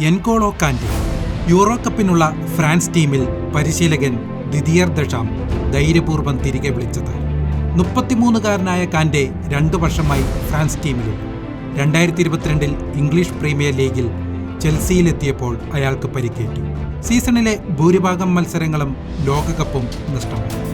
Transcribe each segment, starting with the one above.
N'Golo Kante euro കപ്പിനുള്ള France ടീമിൽ പരിശീലകൻ ദിദിയർ ദഷാം ധൈര്യപൂർവം തിരികെ വിളിച്ചത്. മുപ്പത്തിമൂന്നുകാരനായ കാൻഡെ രണ്ടു വർഷമായി ഫ്രാൻസ് ടീമിലുണ്ട് രണ്ടായിരത്തി ഇരുപത്തിരണ്ടിൽ ഇംഗ്ലീഷ് പ്രീമിയർ ലീഗിൽ ചെൽസിയിലെത്തിയപ്പോൾ അയാൾക്ക് പരിക്കേറ്റു. സീസണിലെ ഭൂരിഭാഗം മത്സരങ്ങളും ലോകകപ്പും നഷ്ടമായി.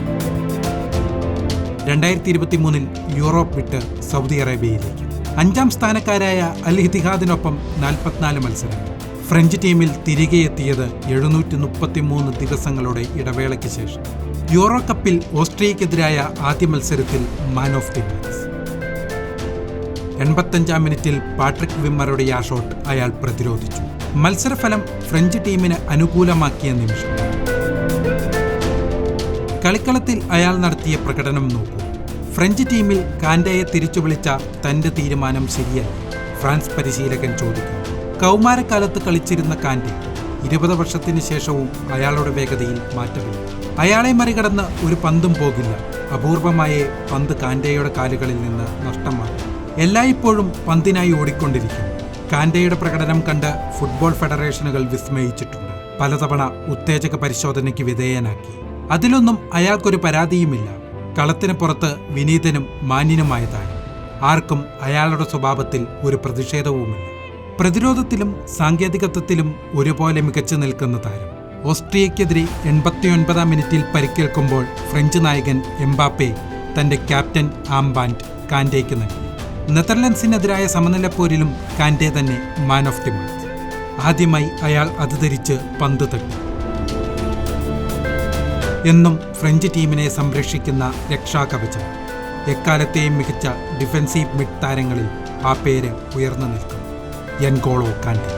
രണ്ടായിരത്തി ഇരുപത്തി മൂന്നിൽ യൂറോപ്പ് വിട്ട് സൗദി അറേബ്യയിലേക്ക്. അഞ്ചാം സ്ഥാനക്കാരായ അൽ ഇത്തിഹാദിനൊപ്പം നാൽപ്പത്തിനാല് മത്സരങ്ങൾ. ഫ്രഞ്ച് ടീമിൽ തിരികെ എത്തിയത് എഴുന്നൂറ്റി മുപ്പത്തി മൂന്ന് ദിവസങ്ങളുടെ ഇടവേളയ്ക്ക് ശേഷം. യൂറോ കപ്പിൽ ഓസ്ട്രിയക്കെതിരായ ആദ്യ മത്സരത്തിൽ മാൻ ഓഫ് ദി മാച്ച്. എൺപത്തഞ്ചാം മിനിറ്റിൽ പാട്രിക് വിമ്മറുടെ ആ ഷോട്ട് അയാൾ പ്രതിരോധിച്ചു. മത്സരഫലം ഫ്രഞ്ച് ടീമിന് അനുകൂലമാക്കിയ നിമിഷം. കളിക്കളത്തിൽ അയാൾ നടത്തിയ പ്രകടനം നോക്കൂ. ഫ്രഞ്ച് ടീമിൽ കാൻഡയെ തിരിച്ചു വിളിച്ച തന്റെ തീരുമാനം ശരിയല്ല. ഫ്രാൻസ് പരിശീലകൻ ചോദിക്കുന്നു. കൗമാരക്കാലത്ത് കളിച്ചിരുന്ന കാൻഡി ഇരുപത് വർഷത്തിന് ശേഷവും അയാളുടെ വേഗതയിൽ മാറ്റമില്ല. അയാളെ മറികടന്ന് ഒരു പന്തും പോകില്ല. അപൂർവമായി പന്ത് കാൻഡയുടെ കാലുകളിൽ നിന്ന് നഷ്ടമാകും. എല്ലായ്പ്പോഴും പന്തിനായി ഓടിക്കൊണ്ടിരിക്കും. കാൻഡയുടെ പ്രകടനം കണ്ട് ഫുട്ബോൾ ഫെഡറേഷനുകൾ വിസ്മയിച്ചിട്ടുണ്ട്. പലതവണ ഉത്തേജക പരിശോധനയ്ക്ക് വിധേയനാക്കി. അതിലൊന്നും അയാൾക്കൊരു പരാതിയുമില്ല. കളത്തിന് പുറത്ത് വിനീതനും മാന്യനുമായതായി ആർക്കും അയാളുടെ സ്വഭാവത്തിൽ ഒരു പ്രതിഷേധവുമില്ല. പ്രതിരോധത്തിലും സാങ്കേതികത്വത്തിലും ഒരുപോലെ മികച്ചു നിൽക്കുന്ന താരം. ഓസ്ട്രിയക്കെതിരെ എൺപത്തിയൊൻപതാം മിനിറ്റിൽ പരിക്കേൽക്കുമ്പോൾ ഫ്രഞ്ച് നായകൻ എംബാപ്പെ തന്റെ ക്യാപ്റ്റൻ ആംബാൻഡ് കാൻഡേക്ക് നൽകി. നെതർലൻഡ്സിനെതിരായ സമനില പോരിലും കാൻഡേ തന്നെ മാൻ ഓഫ് ദി മാച്ച്. ആദ്യമായി അയാൾ അത് ധരിച്ച് പന്ത് തട്ടി. എന്നും ഫ്രഞ്ച് ടീമിനെ സംരക്ഷിക്കുന്ന രക്ഷാകവചം എക്കാലത്തെയും മികച്ച ഡിഫൻസീവ് മിഡ് താരങ്ങളിൽ ആ പേര് ഉയർന്നു നിൽക്കും എൻകോളോ കാൻഡെ